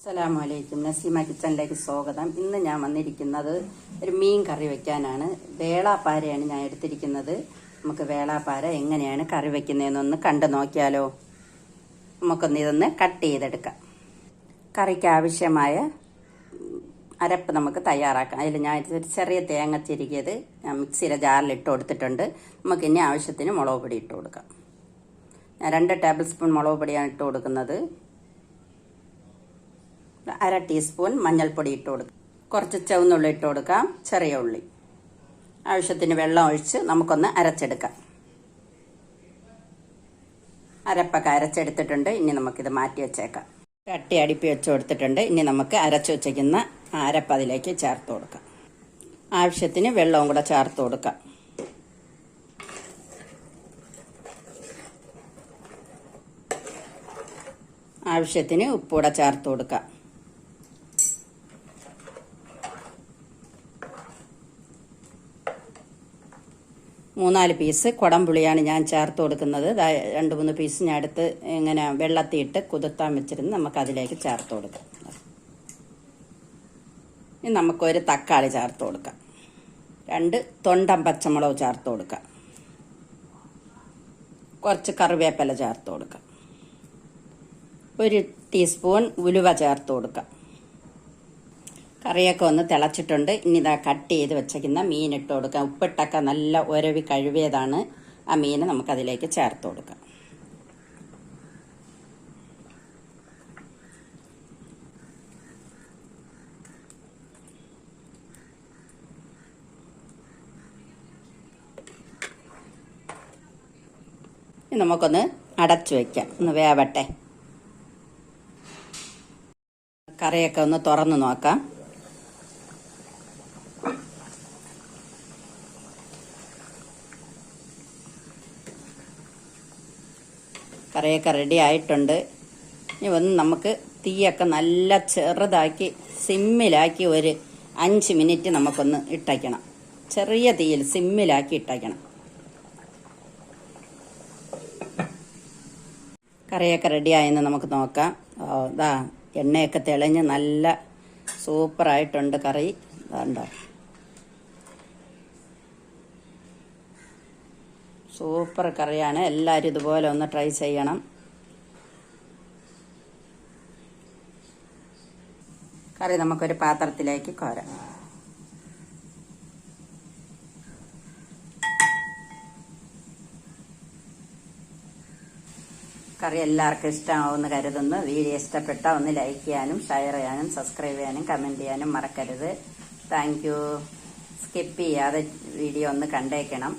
അസ്സലാമലൈക്കും. നസീമ കിച്ചണിലേക്ക് സ്വാഗതം. ഇന്ന് ഞാൻ വന്നിരിക്കുന്നത് ഒരു മീൻ കറി വെക്കാനാണ്. വേളാപ്പാരയാണ് ഞാൻ എടുത്തിരിക്കുന്നത്. നമുക്ക് വേളാപ്പാര എങ്ങനെയാണ് കറി വെക്കുന്നതെന്നൊന്ന് കണ്ടു നോക്കിയാലോ. നമുക്കൊന്ന് ഇതൊന്ന് കട്ട് ചെയ്തെടുക്കാം. കറിക്ക് ആവശ്യമായ അരപ്പ് നമുക്ക് തയ്യാറാക്കാം. അതിൽ ഞാൻ ഒരു ചെറിയ തേങ്ങ ചിരികിയത് ഞാൻ മിക്സിയിലെ ജാറിൽ ഇട്ട് കൊടുത്തിട്ടുണ്ട്. നമുക്ക് ഇനി ആവശ്യത്തിന് മുളക് പൊടി ഇട്ട് കൊടുക്കാം. ഞാൻ രണ്ട് ടേബിൾ സ്പൂൺ മുളക് പൊടിയാണ് ഇട്ട് കൊടുക്കുന്നത്. അര ടീസ്പൂൺ മഞ്ഞൾപ്പൊടി ഇട്ട് കൊടുക്കുക കുറച്ച് ചുവന്നുള്ളി ഇട്ട് കൊടുക്കാം. ചെറിയ ഉള്ളി. ആവശ്യത്തിന് വെള്ളം ഒഴിച്ച് നമുക്കൊന്ന് അരച്ചെടുക്കാം. അരപ്പൊക്കെ അരച്ചെടുത്തിട്ടുണ്ട്. ഇനി നമുക്കിത് മാറ്റി വെച്ചേക്കാം. കട്ടി അടുപ്പി വെച്ച് കൊടുത്തിട്ടുണ്ട്. ഇനി നമുക്ക് അരച്ചു വെച്ചേക്കുന്ന അരപ്പ് അതിലേക്ക് ചേർത്ത് കൊടുക്കാം. ആവശ്യത്തിന് വെള്ളവും കൂടെ ചേർത്ത് കൊടുക്കാം. ആവശ്യത്തിന് ഉപ്പൂടെ ചേർത്ത് കൊടുക്കാം. മൂന്നാൽ പീസ് കുടംപുളിയാണ് ഞാൻ ചേർത്ത് കൊടുക്കുന്നത്. രണ്ട് മൂന്ന് പീസ് ഞാൻ എടുത്ത് ഇങ്ങനെ വെള്ളത്തിയിട്ട് കുതിർത്താൻ വെച്ചിരുന്ന്. നമുക്ക് അതിലേക്ക് ചേർത്ത് കൊടുക്കാം. ഇനി നമുക്കൊരു തക്കാളി ചേർത്ത് കൊടുക്കാം. രണ്ട് തൊണ്ടം പച്ചമുളക് ചേർത്ത് കൊടുക്കാം. കുറച്ച് കറിവേപ്പില ചേർത്ത് കൊടുക്കാം. ഒരു ടീസ്പൂൺ ഉലുവ ചേർത്ത് കൊടുക്കാം. കറിയൊക്കെ ഒന്ന് തിളച്ചിട്ടുണ്ട്. ഇനി ഇതാ കട്ട് ചെയ്ത് വെച്ചേക്കുന്ന മീൻ ഇട്ട് കൊടുക്കാം. ഉപ്പിട്ടൊക്കെ നല്ല ഉരവി കഴുകിയതാണ്. ആ മീൻ നമുക്കതിലേക്ക് ചേർത്ത് കൊടുക്കാം. നമുക്കൊന്ന് അടച്ചു വെക്കാം. ഒന്ന് വേവട്ടെ. കറിയൊക്കെ ഒന്ന് തുറന്ന് നോക്കാം. കറിയൊക്കെ റെഡി ആയിട്ടുണ്ട്. ഇനി വന്ന് നമുക്ക് തീയൊക്കെ നല്ല ചെറുതാക്കി സിമ്മിലാക്കി ഒരു അഞ്ച് മിനിറ്റ് നമുക്കൊന്ന് ഇട്ടയ്ക്കണം ചെറിയ തീയിൽ സിമ്മിലാക്കി ഇട്ടയ്ക്കണം കറിയൊക്കെ റെഡി ആയെന്ന് നമുക്ക് നോക്കാം. ഇതാ എണ്ണയൊക്കെ തെളിഞ്ഞ് നല്ല സൂപ്പറായിട്ടുണ്ട് കറി. ഇതാണ്ടോ സൂപ്പർ കറിയാണ് എല്ലാവരും ഇതുപോലെ ഒന്ന് ട്രൈ ചെയ്യണം. കറി നമുക്കൊരു പാത്രത്തിലേക്ക് കോര. കറി എല്ലാവർക്കും ഇഷ്ടമാവുമെന്ന് കരുതുന്നു. വീഡിയോ ഇഷ്ടപ്പെട്ട ഒന്ന് ലൈക്ക് ചെയ്യാനും ഷെയർ ചെയ്യാനും സബ്സ്ക്രൈബ് ചെയ്യാനും കമന്റ് ചെയ്യാനും മറക്കരുത്. താങ്ക് സ്കിപ്പ് ചെയ്യാതെ വീഡിയോ ഒന്ന് കണ്ടേക്കണം.